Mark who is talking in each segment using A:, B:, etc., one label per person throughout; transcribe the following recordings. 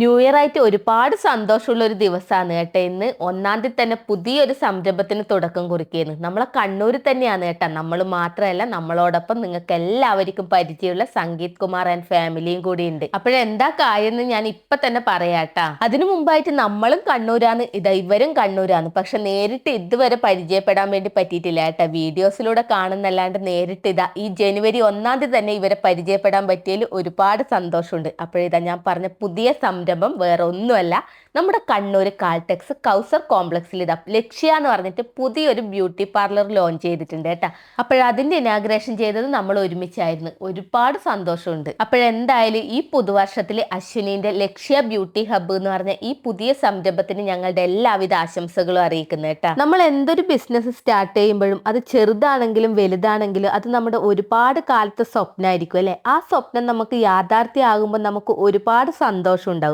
A: New year ആയിട്ട് ഒരുപാട് സന്തോഷമുള്ള ഒരു ദിവസമാണ് കേട്ടോ ഇന്ന്. ഒന്നാം തീയതി തന്നെ പുതിയൊരു സംരംഭത്തിന് തുടക്കം കുറിക്കുന്നു നമ്മളെ കണ്ണൂർ തന്നെയാണ് കേട്ടോ. നമ്മൾ മാത്രമല്ല നമ്മളോടൊപ്പം നിങ്ങൾക്ക് എല്ലാവർക്കും പരിചയമുള്ള സംഗീത് കുമാർ ആൻഡ് ഫാമിലിയും കൂടി ഉണ്ട്. അപ്പോഴെന്താ കാര്യം ഞാൻ ഇപ്പൊ തന്നെ പറയാട്ടാ അതിനു മുമ്പായിട്ട് നമ്മളും കണ്ണൂരാണ്. ഇതാ ഇവരും കണ്ണൂരാണ്. പക്ഷെ നേരിട്ട് ഇതുവരെ പരിചയപ്പെടാൻ വേണ്ടി പറ്റിയിട്ടില്ല കേട്ടോ. വീഡിയോസിലൂടെ കാണുന്നല്ലാണ്ട് നേരിട്ട് ഇതാ ഈ ജനുവരി ഒന്നാം തീയതി തന്നെ ഇവരെ പരിചയപ്പെടാൻ പറ്റിയതിൽ ഒരുപാട് സന്തോഷമുണ്ട്. അപ്പോഴിതാ ഞാൻ പറഞ്ഞ പുതിയ സംരംഭം വേറെ ഒന്നുമല്ല നമ്മുടെ കണ്ണൂർ കാൾടെക്സ് കൗസർ കോംപ്ലക്സിൽ ഇതാ ലക്ഷ്യ എന്ന് പറഞ്ഞിട്ട് പുതിയൊരു ബ്യൂട്ടി പാർലർ ലോഞ്ച് ചെയ്തിട്ടുണ്ട് കേട്ടോ. അപ്പോഴതിന്റെ ഇനാഗ്രേഷൻ ചെയ്തത് നമ്മൾ ഒരുമിച്ചായിരുന്നു. ഒരുപാട് സന്തോഷമുണ്ട്. അപ്പോഴെന്തായാലും ഈ പുതുവർഷത്തിൽ അശ്വിനീന്റെ ലക്ഷ്യ ബ്യൂട്ടി ഹബ്ബ് എന്ന് പറഞ്ഞ ഈ പുതിയ സംരംഭത്തിന് ഞങ്ങളുടെ എല്ലാവിധ ആശംസകളും അറിയിക്കുന്നത് കേട്ടോ. നമ്മൾ എന്തൊരു ബിസിനസ് സ്റ്റാർട്ട് ചെയ്യുമ്പോഴും അത് ചെറുതാണെങ്കിലും വലുതാണെങ്കിലും അത് നമ്മുടെ ഒരുപാട് കാലത്തെ സ്വപ്നമായിരിക്കും അല്ലേ? ആ സ്വപ്നം നമുക്ക് യാഥാർത്ഥ്യമാകുമ്പോൾ നമുക്ക് ഒരുപാട് സന്തോഷം ഉണ്ടാവും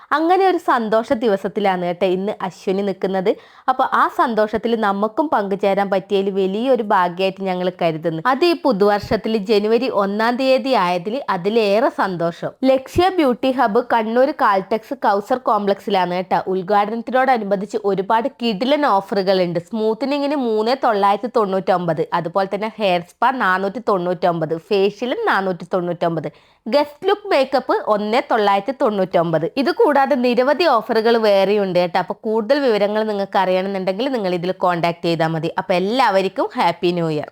A: അങ്ങനെ ഒരു സന്തോഷ ദിവസത്തിലാണ് കേട്ടോ ഇന്ന് അശ്വിനി നിൽക്കുന്നത്. അപ്പോൾ ആ സന്തോഷത്തിൽ നമുക്കും പങ്കുചേരാൻ പറ്റിയതിൽ വലിയൊരു ഭാഗ്യമായിട്ട് ഞങ്ങൾ കരുതുന്നു. അത് ഈ പുതുവർഷത്തിൽ ജനുവരി ഒന്നാം തീയതി ആയതിൽ അതിലേറെ സന്തോഷം. Lakshya beauty hub Kannur Caltex Kausar കോംപ്ലക്സിലാണ് കേട്ടോ. ഉദ്ഘാടനത്തിനോടനുബന്ധിച്ച് ഒരുപാട് കിടിലൻ ഓഫറുകൾ ഉണ്ട് സ്മൂത്തനിങ്ങിന് മൂന്ന് തൊള്ളായിരത്തി തൊണ്ണൂറ്റൊമ്പത് അതുപോലെ തന്നെ ഹെയർ സ്പാ നാനൂറ്റി തൊണ്ണൂറ്റൊമ്പത് ഫേഷ്യലും നാനൂറ്റി തൊണ്ണൂറ്റൊമ്പത് ഗസ്റ്റ് ലുക്ക് മേക്കപ്പ് ഒന്ന് തൊള്ളായിരത്തി തൊണ്ണൂറ്റൊമ്പത്. ഇത് കൂടാതെ നിരവധി ഓഫറുകൾ വേറെയുണ്ട് കേട്ടോ. അപ്പോൾ കൂടുതൽ വിവരങ്ങൾ നിങ്ങൾക്ക് അറിയണമെന്നുണ്ടെങ്കിൽ നിങ്ങൾ ഇതിൽ കോൺടാക്ട് ചെയ്താൽ മതി. അപ്പോൾ എല്ലാവർക്കും ഹാപ്പി ന്യൂ ഇയർ